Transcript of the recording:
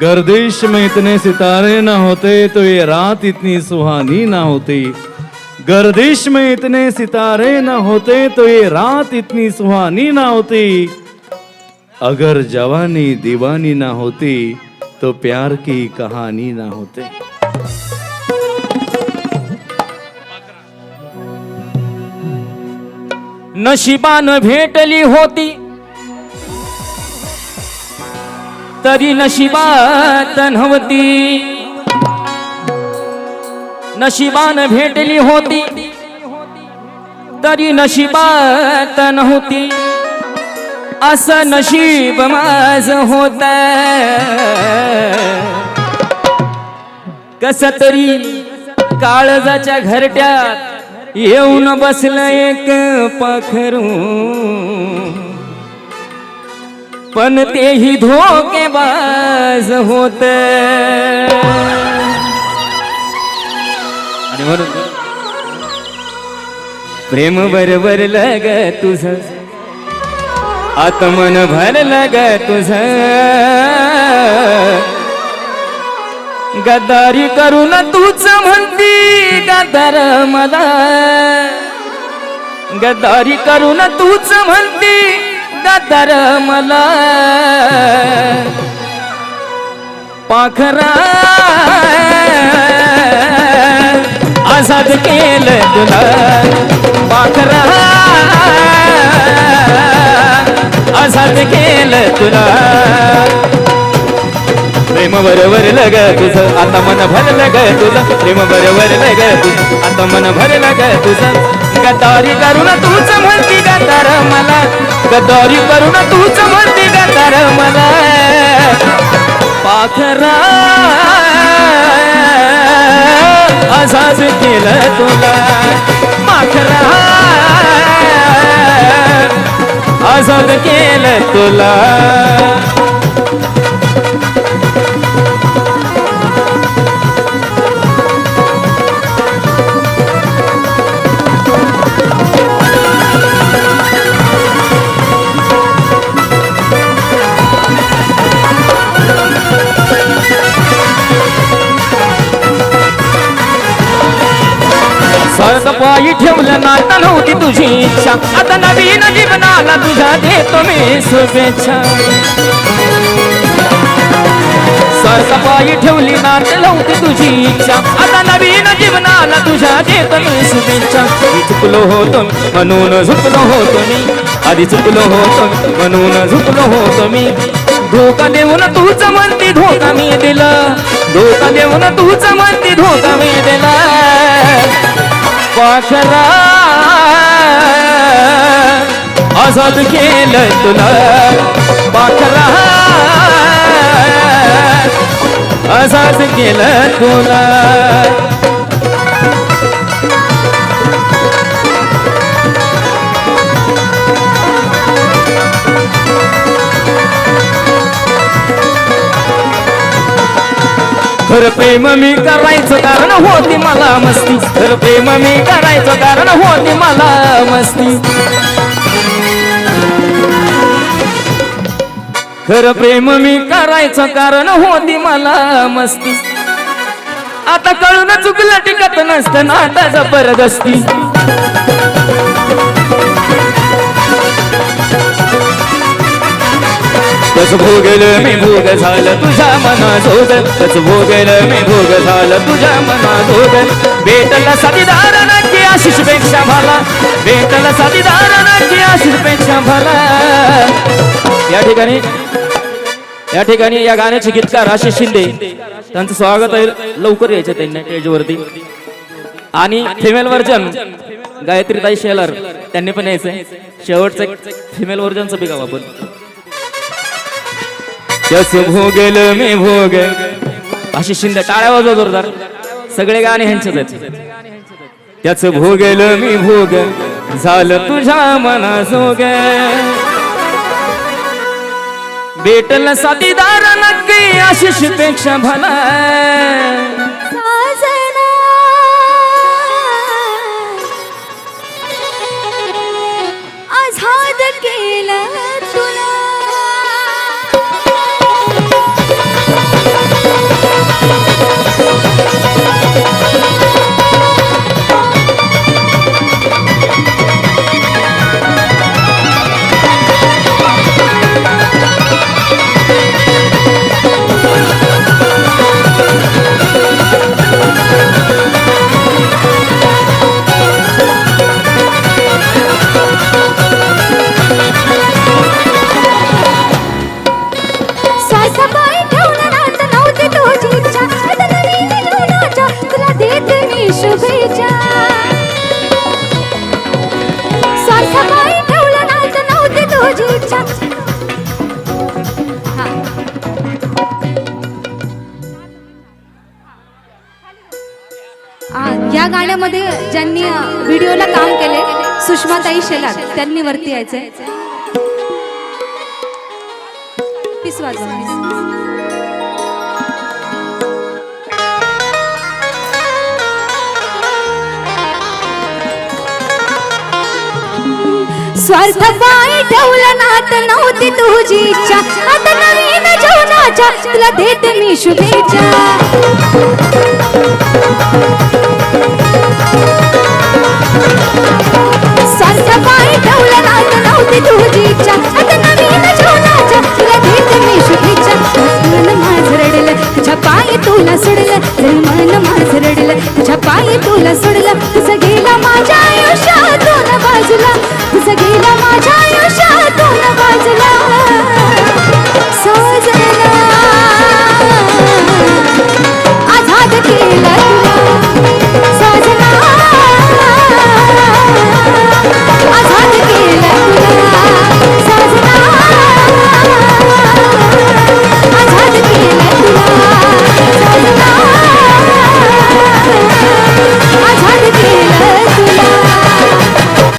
गर्दिश में इतने सितारे ना होते तो ये रात इतनी सुहानी ना होती। गर्दिश में इतने सितारे ना होते तो ये रात इतनी सुहानी ना होती। अगर जवानी दीवानी ना होती तो प्यार की कहानी ना होती। नशिबान भेटली होती तरी नशिबात नव्हती. नशिबान भेटली होती. तरी नशिबात नव्हती. असं नशीब माझ होत. कस तरी काळजाच्या घरट्यात येऊन बसलं एक पाखरू. पण तेही धोकेबाज होत. आणि म्हणून प्रेम बरोबर लग तुझ. आत्मन भर लग तुझ. गद्दारी करून तूच म्हणती गद्दार मला. गद्दारी करून तूच म्हणती गद्दार मला पाखरा. आझाद केलं तुला. पाखरा. आझाद केलं तुला. प्रेम बरोबर लग तुझं. आता मन भरलं ग तुझं. प्रेम बरोबर लग तुझं. आता मन भरलं ग तुझं. गद्दारी करून तूच म्हणती गदार मला. गद्दारी करून तूच म्हणती गदार मला. पाखरा. असाच केलं तुला. पाखरा. आझाद केलं तुला. पायी ठेवलं नाता नव्हती तुझी इच्छा. आता नवीन जीवनाला तुझ्या देतो मी शुभेच्छा. सरद पायी ठेवली नात नव्हती तुझी इच्छा. आता नवीन जीवनाला तुझ्या देतो मी शुभेच्छा. चुकलो होतो म्हणून झुकलो होतो मी. आधी चुकलो होतो म्हणून झुकलो होतो मी. धोका देऊन तूच म्हणती धोका मी दिला. धोका देऊन तूच म्हणती धोका मी दिला. पाखरा. आझाद केलं तुला पाखरा. आझाद केलं तुला. खरं प्रेम मी करायचं कारण होती मला मस्ती. प्रेम मी करायचं कारण होती मला मस्ती. खरं प्रेम मी करायचं कारण होती मला मस्ती. आता कळून चुकलं टिकत नसतं ना आता जबरदस्ती तस भोगल मी भोग झालं तुझ्या मना जोग तस भोगल मी भोग झालं तुझ्या मना जोग भेटला साथीदार नक्की आशिषपेक्षा भला भेटला साथीदार नक्की आशिषपेक्षा भला या ठिकाणी या ठिकाणी या गाण्याचे गीतकार आशिष शिंदे. त्यांचं स्वागत आहे लवकर यायचं त्यांनी स्टेजवरती. आणि फिमेल वर्जन गायत्रीताई शेलर त्यांनी पण यायचं शेवटचं फिमेल वर्जनचं बी आपण. त्याच भोगल मी भोग. अशी शिंदे टाळ्या वाजव जोरदार. सगळे गाणे ह्यांचेच आहेत. त्याच भोगल मी भोग. झालं तुझ्या मना जोग. भेटल साथीदार नक्की आशिषपेक्षा भला या गाण्यामध्ये ज्यांनी व्हिडिओला काम केले सुषमाताई शेलार त्यांनी वरती यायचंय. स्वार्थ पाय ठेवला नात नव्हती तुझी इच्छा. आता नवीन जीवनाच्या तुला देते मी शुभेच्छा स्वार्थ पायी